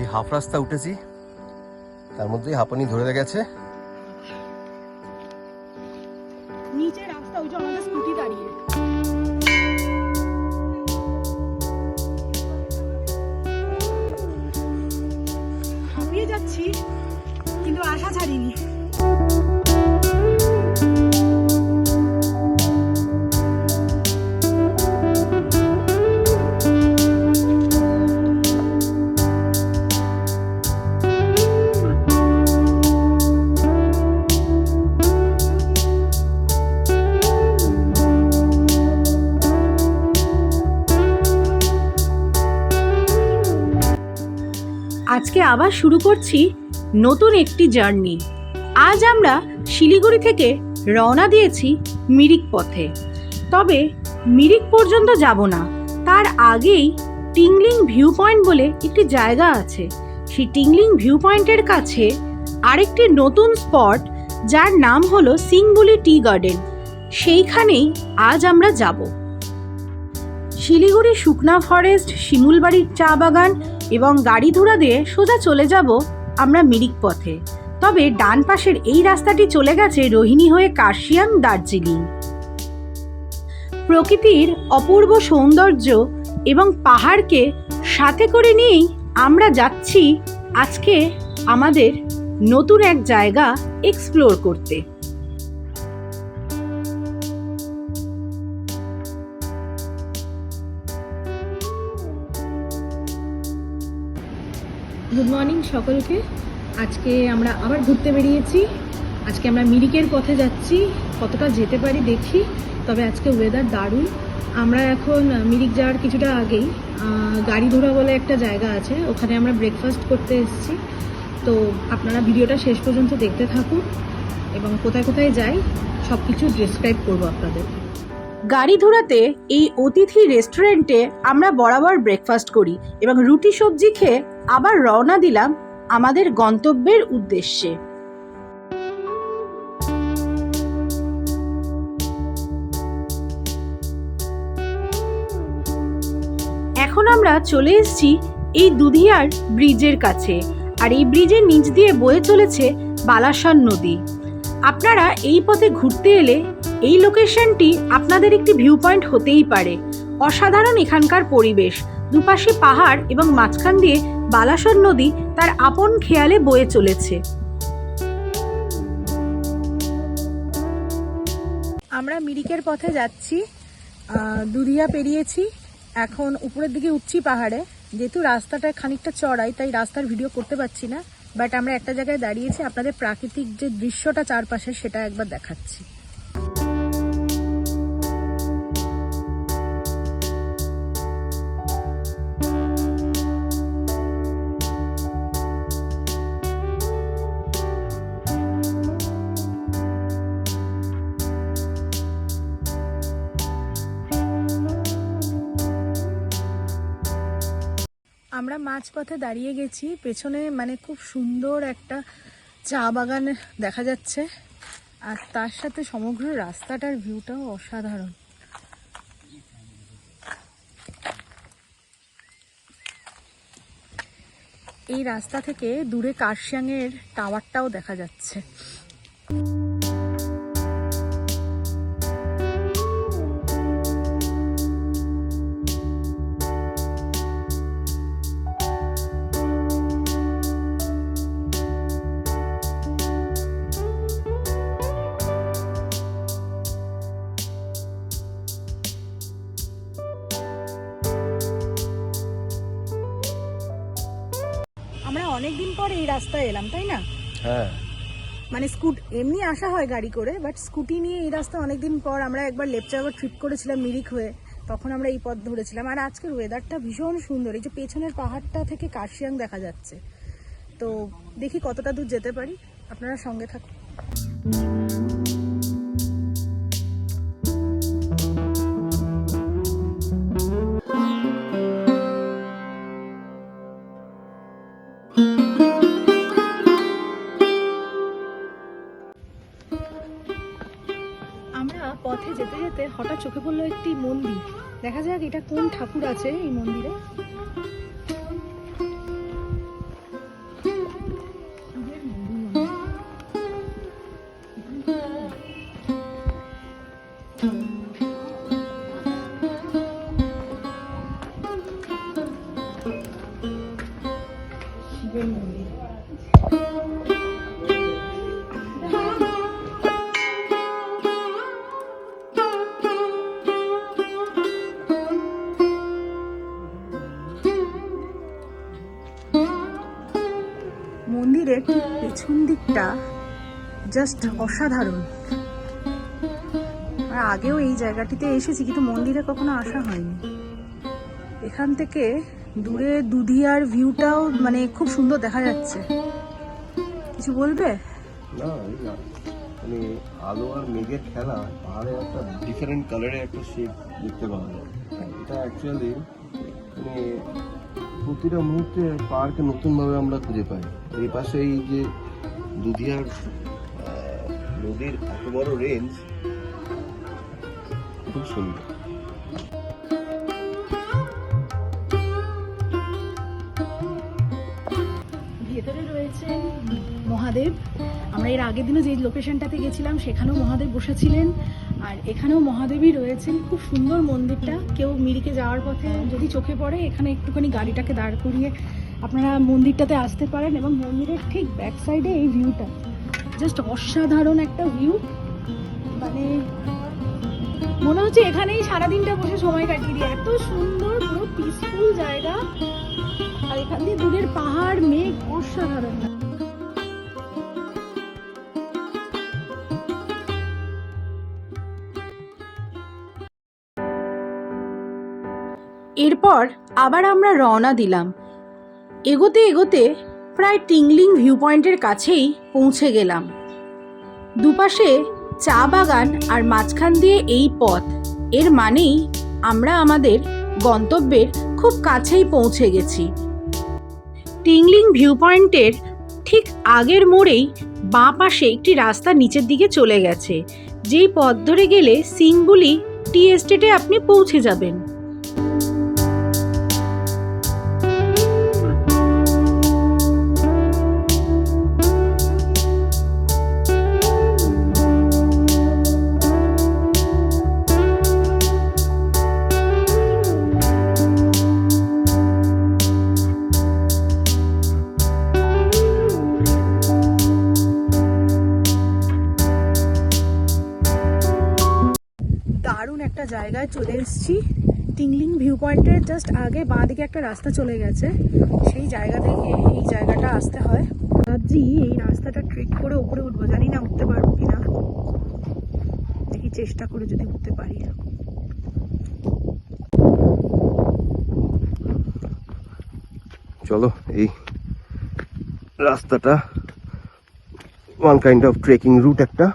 এই হাফ রাস্তা উঠেছি। তার মধ্যেই হাঁপানি ধরে গেছে। আবার শুরু করছি নতুন একটি জার্নি। আজ আমরা শিলিগুড়ি থেকে রওনা দিয়েছি মিরিক পথে। তবে মিরিক পর্যন্ত যাব না। তার আগেই টিংলিং ভিউ পয়েন্ট বলে একটি জায়গা আছে। সেই টিংলিং ভিউ পয়েন্টের কাছে আরেকটি নতুন স্পট যার নাম হলো সিংবুলি টি গার্ডেন। সেইখানেই আজ আমরা যাব। শিলিগুড়ি শুকনা ফরেস্ট, শিমুলবাড়ির চা বাগান এবং গাড়ি ধুরা দিয়ে সোজা চলে যাব আমরা মিরিক পথে। তবে ডান পাশের এই রাস্তাটি চলে গেছে রোহিণী হয়ে কার্শিয়াং দার্জিলিং। প্রকৃতির অপূর্ব সৌন্দর্য এবং পাহাড়কে সাথে করে নিয়েই আমরা যাচ্ছি আজকে আমাদের নতুন এক জায়গা এক্সপ্লোর করতে। গুড মর্নিং সকলকে। আজকে আমরা আবার ঘুরতে বেরিয়েছি। আজকে আমরা মিরিকের পথে যাচ্ছি। কতটা যেতে পারি দেখি। তবে আজকে ওয়েদার দারুণ। আমরা এখন মিরিক যাওয়ার কিছুটা আগেই গাড়ি ধরা বলে একটা জায়গা আছে। ওখানে আমরা ব্রেকফাস্ট করতে এসেছি। তো আপনারা ভিডিওটা শেষ পর্যন্ত দেখতে থাকুন। এবং কোথায় কোথায় যাই সব কিছু ডিসক্রাইব করব আপনাদের। গাড়ি ধুরাতে এই অতিথি রেস্টুরেন্টে আমরা বরাবর ব্রেকফাস্ট করি এবং রুটি সবজি খেয়ে আবার রওনা দিলাম আমাদের গন্তব্যের উদ্দেশ্যে। এখন আমরা চলে এসেছি এই দুধিয়ার ব্রিজের কাছে। আর এই ব্রিজের নিচ দিয়ে বয়ে চলেছে বালাসন নদী। আপনারা এই পথে ঘুরতে এলে এই লোকেশনটি আপনাদের একটি ভিউ পয়েন্ট হতেই পারে। অসাধারণ এখানকার পরিবেশ, দুপাশে পাহাড় এবং মাঝখান দিয়ে বালাসর নদী তার আপন খেয়ালে বয়ে চলেছে। আমরা মিরিকের পথে যাচ্ছি দুধিয়া পেরিয়েছি, এখন উপরের দিকে উঠছি পাহাড়ে। যেহেতু রাস্তাটা খানিকটা চড়াই, তাই রাস্তার ভিডিও করতে পারছি না। বাট আমরা একটা জায়গায় দাঁড়িয়েছি আপনাদের প্রাকৃতিক যে দৃশ্যটা চারপাশে সেটা একবার দেখাচ্ছি। আমরা মাঝপথে দাঁড়িয়ে গেছি। পেছনে মানে খুব সুন্দর একটা চা বাগান দেখা যাচ্ছে। আর তার সাথে সমগ্র রাস্তাটার ভিউটাও অসাধারণ। এই রাস্তা থেকে দূরে কার্শিয়াংয়ের টাওয়ারটাও দেখা যাচ্ছে। রাস্তায় এলাম তাই না? হ্যাঁ। মানে স্কুট এমনি আসা হয় গাড়ি করে বাট স্কুটি নিয়ে এই রাস্তা অনেকদিন পর আমরা একবার লেপচাগর ট্রিপ করেছিলাম মিরিক হয়ে তখন আমরা এই পথ ধরেছিলাম। আর আজকের ওয়েদারটা ভীষণ সুন্দর এই যে পেছনের পাহাড়টা থেকে কার্শিয়াং দেখা যাচ্ছে। তো দেখি কতটা দূর যেতে পারি। আপনারা সঙ্গে থাকুন। যেতে হঠাৎ চোখে পড়ল একটি মন্দির। দেখা যাক এটা কোন ঠাকুর আছে এই মন্দিরে। দিকটা জাস্ট অসাধারণ। আর আগেও এই জায়গাটিতে এসেছি, কিন্তু মন্দিরে কখনো আসা হয়নি। এখান থেকে দূরে দুধিয়ার ভিউটাও মানে খুব সুন্দর দেখা যাচ্ছে। কিছু বলবে? না মানে আলো আর মেঘের খেলা, পাহাড়ে একটা ডিফারেন্ট কালারের একটা শেপ দেখতে পাওয়া যায়। এটা অ্যাকচুয়ালি মানে প্রতিটা মুহূর্তে পার্কে নতুনভাবে আমরা খুঁজে পাই। এই পাশে এই যে দুধিয়ার নদীর এত বড় রেঞ্জ খুব সুন্দর। মহাদেব। আমরা এর আগের দিনও যে লোকেশনটাতে গেছিলাম, সেখানেও মহাদেব বসেছিলেন। আর এখানেও মহাদেবই রয়েছেন। খুব সুন্দর মন্দিরটা। কেউ মিরিকে যাওয়ার পথে যদি চোখে পড়ে, এখানে একটুখানি গাড়িটাকে দাঁড় করিয়ে আপনারা মন্দিরটাতে আসতে পারেন এবং মন্দিরের ঠিক ব্যাক সাইডে এই ভিউটা জাস্ট অসাধারণ একটা ভিউ মানে মনে হচ্ছে এখানেই সারাদিনটা বসে সময় কাটিয়ে দিই। এত সুন্দর, পুরো পিসফুল জায়গা। আর এখান দিয়ে দূরের পাহাড়, মেঘ, অসাধারণ। এরপর আবার আমরা রওনা দিলাম। এগোতে এগোতে প্রায় টিংলিং ভিউ পয়েন্টের কাছেই পৌঁছে গেলাম। দুপাশে চা বাগান আর মাঝখান দিয়ে এই পথ, এর মানেই আমরা আমাদের গন্তব্যের খুব কাছেই পৌঁছে গেছি। টিংলিং ভিউ পয়েন্টের ঠিক আগের মোড়েই বাঁ পাশে একটি রাস্তা নিচের দিকে চলে গেছে, যেই পথ ধরে গেলে সিংবুলি টি এস্টেটে আপনি পৌঁছে যাবেন। একটা জায়গায় চলে এসেছি। টিংলিং ভিউ পয়েন্টের জাস্ট আগে বাঁ দিকে একটা রাস্তা চলে গেছে। সেই জায়গা থেকে এই জায়গাটা আসতে হয়। ভাবছি এই রাস্তাটা ট্রেক করে ওপরে উঠবো। জানি না উঠতে পারব কিনা। দেখি চেষ্টা করে যদি উঠতে পারি। চলো, এই রাস্তাটা one kind of trekking route একটা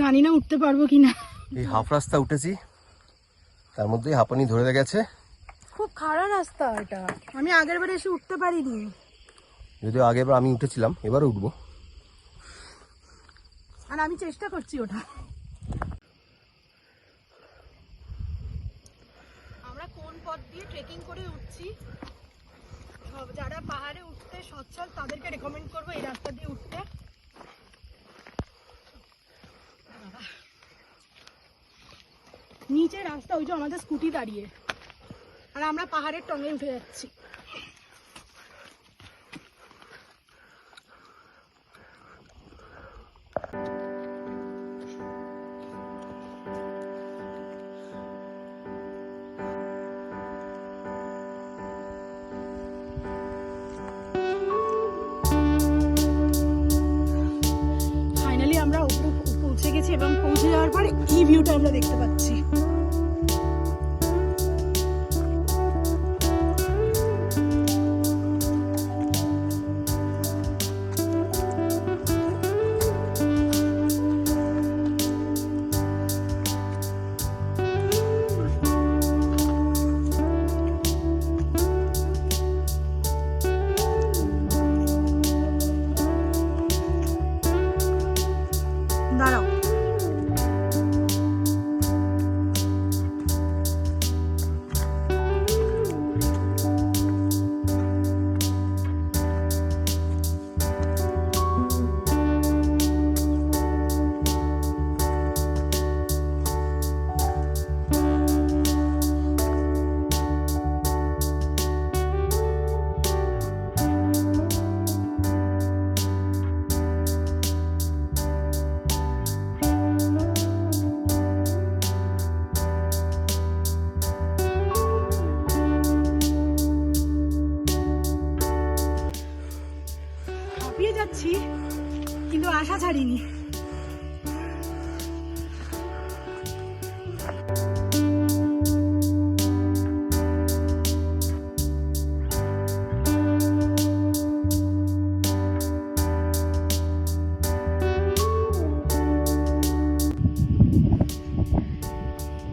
জানি না উঠতে পারব কিনা? এই হাফ রাস্তা উঠেছি। তার মধ্যেই হাঁপানি ধরে গেছে। খুব খারাপ রাস্তা এটা। আমি আগের বার এসে উঠতে পারিনি। যদিও আগেবার আমি উঠেছিলাম এবারও উঠবো। আর আমি চেষ্টা করছি ওটা। আমরা কোন পথ দিয়ে ট্রেকিং করে উঠছি? যারা পাহাড়ে উঠতে সচ্ছল তাদেরকে রেকমেন্ড করব এই রাস্তা দিয়ে উঠতে। নিচে রাস্তা ওই যে আমাদের স্কুটি দাঁড়িয়ে। আর আমরা পাহাড়ের টঙে উঠে যাচ্ছি। এই ভিউটা আমরা দেখতে পাচ্ছি।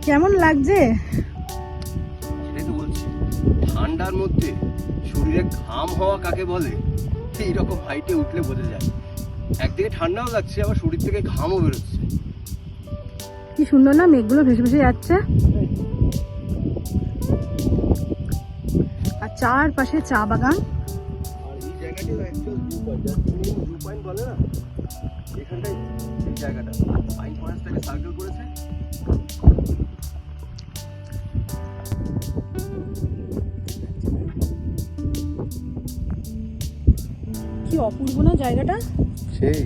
কেমন লাগছে? সেটাই তো বলছি ঠান্ডার মধ্যে শরীরে ঘাম হওয়া কাকে বলে এইরকম হাইটে উঠলে বোঝা যায়। একদিকে ঠান্ডাও লাগছে আবার শরীর থেকে ঘামও বেরোচ্ছে। কি সুন্দর না মেঘগুলো ভেসে ভেসে যাচ্ছে। আর চারপাশে চা বাগান। বলে না? এখানটাই জায়গাটা। সার্কেল করেছে। কি অপূর্ব না জায়গাটা? সেই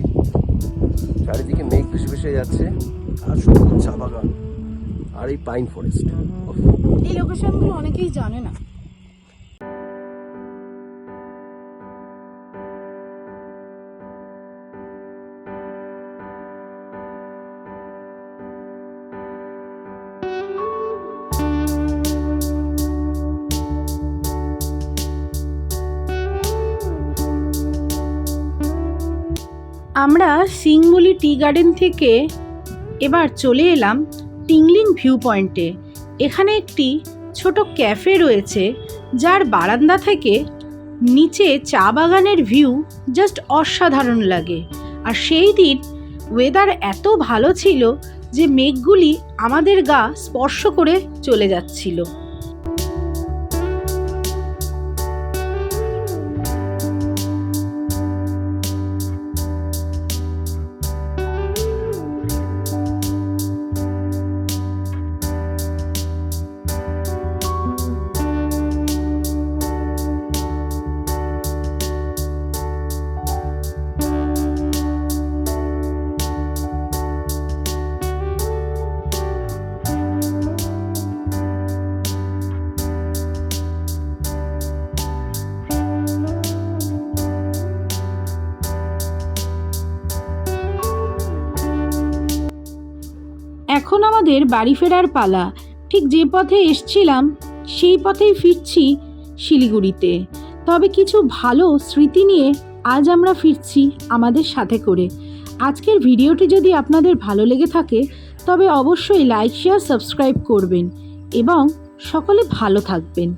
চারিদিকে মেঘ ভেসে ভেসে যাচ্ছে আর সবুজ চা বাগান আর এই পাইন ফরেস্ট এই লোকেশনগুলো অনেকেই জানে না। আমরা সিংবুলি টি গার্ডেন থেকে এবার চলে এলাম টিংলিং ভিউ পয়েন্টে এখানে একটি ছোট ক্যাফে রয়েছে, যার বারান্দা থেকে নিচে চা বাগানের ভিউ জাস্ট অসাধারণ লাগে। আর সেই দিন ওয়েদার এত ভালো ছিল যে মেঘগুলি আমাদের গা স্পর্শ করে চলে যাচ্ছিল। আমাদের বাড়ি ফেরার পালা। ঠিক যে পথে এসছিলাম, সেই পথেই ফিরছি শিলিগুড়িতে। তবে কিছু ভালো স্মৃতি নিয়ে আজ আমরা ফিরছি আমাদের সাথে করে। আজকের ভিডিওটি যদি আপনাদের ভালো লেগে থাকে, তবে অবশ্যই লাইক, শেয়ার, সাবস্ক্রাইব করবেন এবং সকলে ভালো থাকবেন।